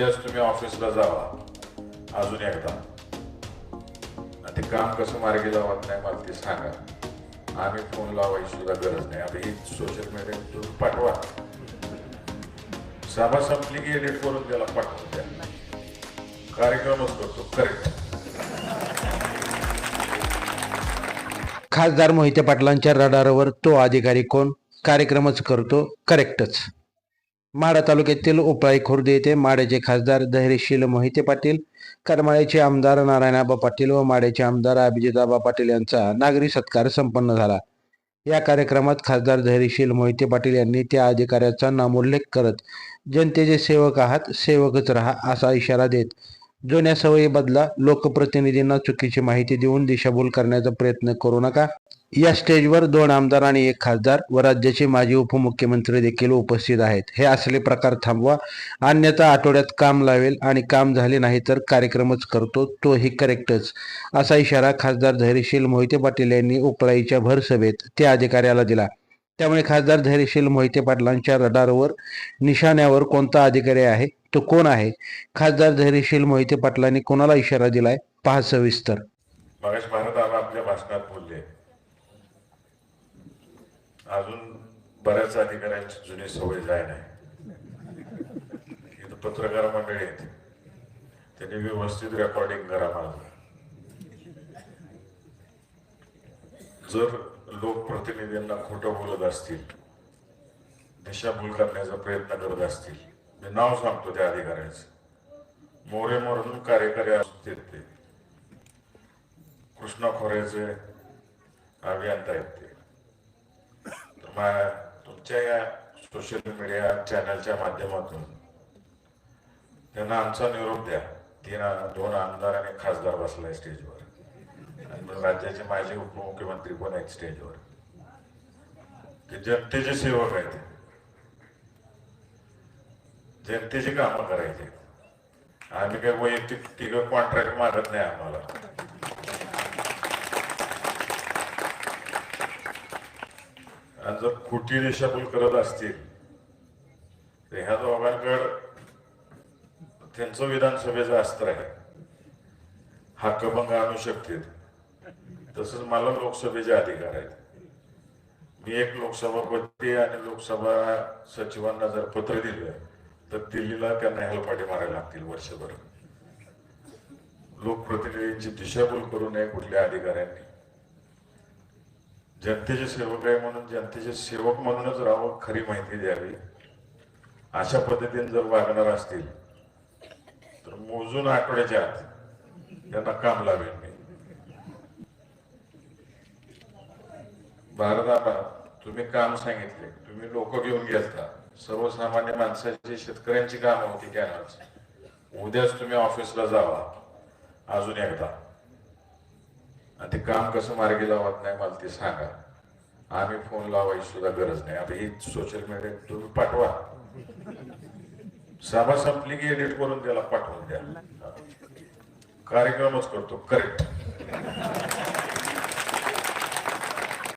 उद्याच तुम्ही ऑफिसला जावा. अजून एकदा. ते काम कसं मार्गी लावत नाही मला ते सांगा. आम्ही फोन लावायची सुद्धा गरज नाही. आता ही सोशल मीडिया पाठवा. सभा संपली की एडिट करून त्याला पाठवून द्या. कार्यक्रमच करतो करेक्ट खासदार मोहिते पाटलांच्या रडारवर तो अधिकारी कोण? कार्यक्रमच करतो करेक्टच माढा तालुक्यातील उपळाई खुर्द येथे माड्याचे खासदार धैर्यशील मोहिते पाटील करमाळ्याचे आमदार नारायणाबा पाटील व माड्याचे आमदार अभिजिताबा पाटील यांचा नागरी सत्कार संपन्न झाला. या कार्यक्रमात खासदार धैर्यशील मोहिते पाटील यांनी त्या अधिकाऱ्याचा नामोल्लेख करत जनतेचे सेवक आहात सेवकच राहा असा इशारा देत जुन्या सवयी बदला लोकप्रतिनिधींना चुकीची माहिती देऊन दिशाभूल करण्याचा प्रयत्न करू नका. या स्टेजवर दोन आमदार आणि एक खासदार व राज्याचे माजी उपमुख्यमंत्री देखील उपस्थित आहेत. हे असले प्रकार थांबवा. अन्यथा आठवड्यात काम लावेल आणि काम झाले नाही तर कार्यक्रमच करतो. तोही करेक्टच असा इशारा खासदार धैर्यशील मोहिते पाटील यांनी उकळाईच्या भरसभेत त्या अधिकाऱ्याला दिला. त्यामुळे खासदार धैर्यशील मोहिते पाटलांच्या रडारवर निशाण्यावर कोणता अधिकारी आहे तो कोण आहे? खासदार धैर्यशील मोहिते पाटलांनी कोणाला इशारा दिलाय? पहा सविस्तर. भारत आपल्या भाषणात बोलले. अजून बऱ्याच अधिकाऱ्यांची जुनी सवय जाय नाही. पत्रकार मंडळी आहेत. त्यांनी व्यवस्थित रेकॉर्डिंग करा माझं. जर लोकप्रतिनिधींना खोटं बोलत असतील. दिशाभूल करण्याचा प्रयत्न करत असतील. मी नाव सांगतो त्या अधिकाऱ्याचं. मोरे म्हणून कार्यकारी असतील ते. कृष्णा खोऱ्याचे अभियंता आहेत ते. तर तुमच्या या सोशल मीडिया चॅनलच्या माध्यमातून त्यांना आमचा निरोप द्या. तीन दोन आमदार आणि खासदार बसलाय स्टेजवर आणि मग राज्याचे माजी उपमुख्यमंत्री पण आहेत स्टेजवर. ते जनतेचे सेवक आहेत. जनतेची कामं करायची. आम्ही काही वैयक्तिक तिघ कॉन्ट्रॅक्ट मागत नाही आम्हाला. आणि जर खोटी दिशाभूल करत असतील तर ह्या दोघांकडं त्यांचं विधानसभेचं अस्त्र आहे. हक्कभंग आणू शकतील. तसंच मला लोकसभेचे अधिकार आहेत. मी एक लोकसभापती आणि लोकसभा सचिवांना जर पत्र दिलं तर दिल्लीला त्यांना हेलपाटे मारायला लागतील वर्षभर. लोकप्रतिनिधींची दिशाभूल करू नये कुठल्या अधिकाऱ्यांनी? जनतेचे सेवक आहे म्हणून जनतेचे सेवक म्हणूनच राहावं खरी माहिती द्यावी. अशा पद्धतीने जर वागणार असतील तर मोजून आठवड्याच्या आत त्यांना काम लावेल मी. भारताला तुम्ही काम सांगितले. तुम्ही लोक घेऊन गेलता. सर्वसामान्य माणसाची शेतकऱ्यांची कामं होती कॅनल्स उद्याच तुम्ही ऑफिसला जावा. अजून एकदा. आणि ते काम कसं मार्गी लावत नाही मला ते सांगा. आम्ही फोन लावायची सुद्धा गरज नाही. आता ही सोशल मीडिया तुम्ही पाठवा. सभा संपली की एडिट करून त्याला पाठवून द्या. कार्यक्रमच करतो. करेक्ट